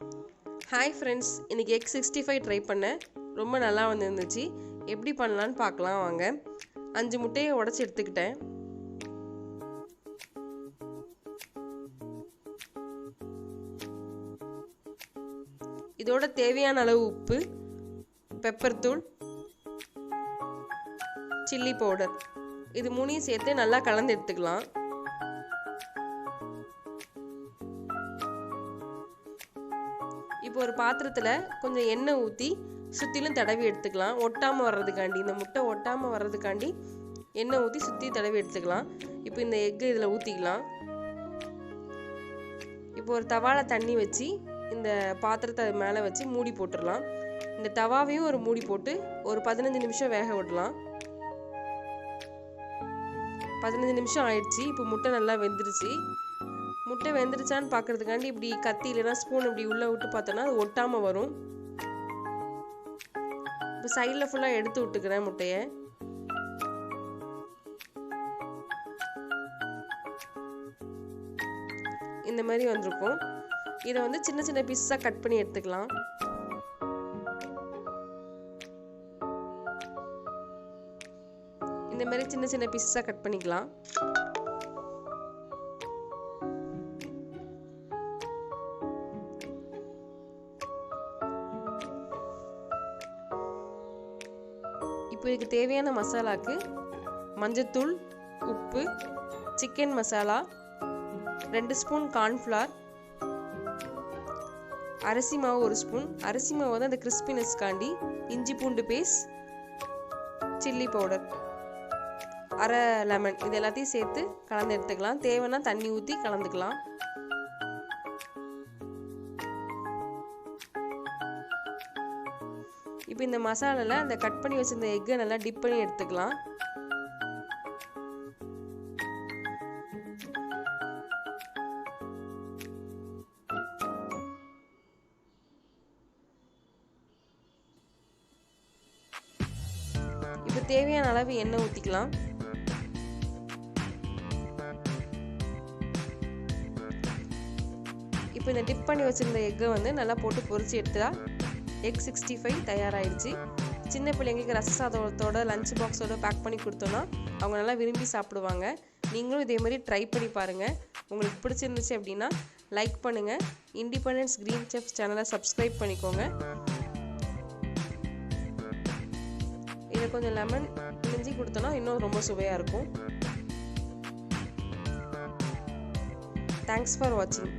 Hi friends இன்றைக்கி egg sixty five try பண்ணேன். ரொம்ப நல்லா வந்துருந்துச்சு. எப்படி பண்ணலான்னு பார்க்கலாம் வாங்க. அஞ்சு முட்டையை உடச்சி எடுத்துக்கிட்டேன். இதோட தேவையான அளவு உப்பு பெப்பர் தூள் சில்லி பவுடர் இது மூணையும் சேர்த்து நல்லா கலந்து எடுத்துக்கலாம். இப்போ ஒரு பாத்திரத்தில் கொஞ்சம் எண்ணெய் ஊற்றி சுற்றிலும் தடவி எடுத்துக்கலாம். ஒட்டாமல் வர்றதுக்காண்டி இந்த முட்டை ஒட்டாமல் வர்றதுக்காண்டி எண்ணெய் ஊற்றி சுற்றி தடவி எடுத்துக்கலாம். இப்போ இந்த எக்கு இதில் ஊற்றிக்கலாம் இப்போ ஒரு தவாவில் தண்ணி வச்சு இந்த பாத்திரத்தை அது மேலே வச்சு மூடி போட்டுடலாம். இந்த தவாவையும் ஒரு மூடி போட்டு ஒரு பதினஞ்சு நிமிஷம் வேக விடலாம். பதினஞ்சு நிமிஷம் ஆயிடுச்சு. இப்போ முட்டை நல்லா வெந்துருச்சு. முட்டை வெந்துருச்சான்னு பார்க்கறதுக்காண்டி இப்படி கத்தி இல்லைன்னா ஸ்பூன் இப்படி உள்ளே விட்டு பார்த்தோன்னா அது ஒட்டாமல் வரும். இப்போ சைடில் ஃபுல்லாக எடுத்து விட்டுக்கிறேன் முட்டையை. இந்த மாதிரி வந்திருக்கும். இதை வந்து சின்ன சின்ன பீஸாக கட் பண்ணி எடுத்துக்கலாம். இந்த மாதிரி சின்ன சின்ன பீஸாக கட் பண்ணிக்கலாம். இப்போ இதுக்கு தேவையான மசாலாக்கு மஞ்சத்தூள் உப்பு சிக்கன் மசாலா ரெண்டு ஸ்பூன் கார்ன்ஃப்ளார் அரிசி மாவு ஒரு ஸ்பூன் அரிசி மாவு வந்து அந்த கிறிஸ்பினஸ்க்காண்டி இஞ்சி பூண்டு பேஸ்ட் சில்லி பவுடர் அரை லெமன் இது எல்லாத்தையும் சேர்த்து கலந்து எடுத்துக்கலாம். தேவைன்னா தண்ணி ஊற்றி கலந்துக்கலாம். இப்போ இந்த மசாலாவில் அந்த கட் பண்ணி வச்சிருந்த எக்கை நல்லா டிப் பண்ணி எடுத்துக்கலாம். இப்போ தேவையான அளவு எண்ணெய் ஊற்றிக்கலாம் இப்போ இந்த டிப் பண்ணி வச்சுருந்த எக்கை வந்து நல்லா போட்டு பொரிச்சு எடுத்தா எக் சிக்ஸ்டி ஃபைவ் தயாராகிடுச்சு சின்ன பிள்ளைங்களுக்கு ரச சாதத்தோட லஞ்ச் பாக்ஸோட பேக் பண்ணி கொடுத்தோன்னா அவங்க நல்லா விரும்பி சாப்பிடுவாங்க. நீங்களும் இதே மாதிரி ட்ரை பண்ணி பாருங்கள் உங்களுக்கு பிடிச்சிருந்துச்சு அப்படின்னா லைக் பண்ணுங்கள் இண்டிபெண்டன்ஸ் க்ரீன் செஃப்ஸ் சேனலை சப்ஸ்கிரைப் பண்ணிக்கோங்க. இதை கொஞ்சம் லெமன் பிழிஞ்சி கொடுத்தோன்னா இன்னும் ரொம்ப சுவையாக இருக்கும். தேங்க்ஸ் ஃபார் வாட்சிங்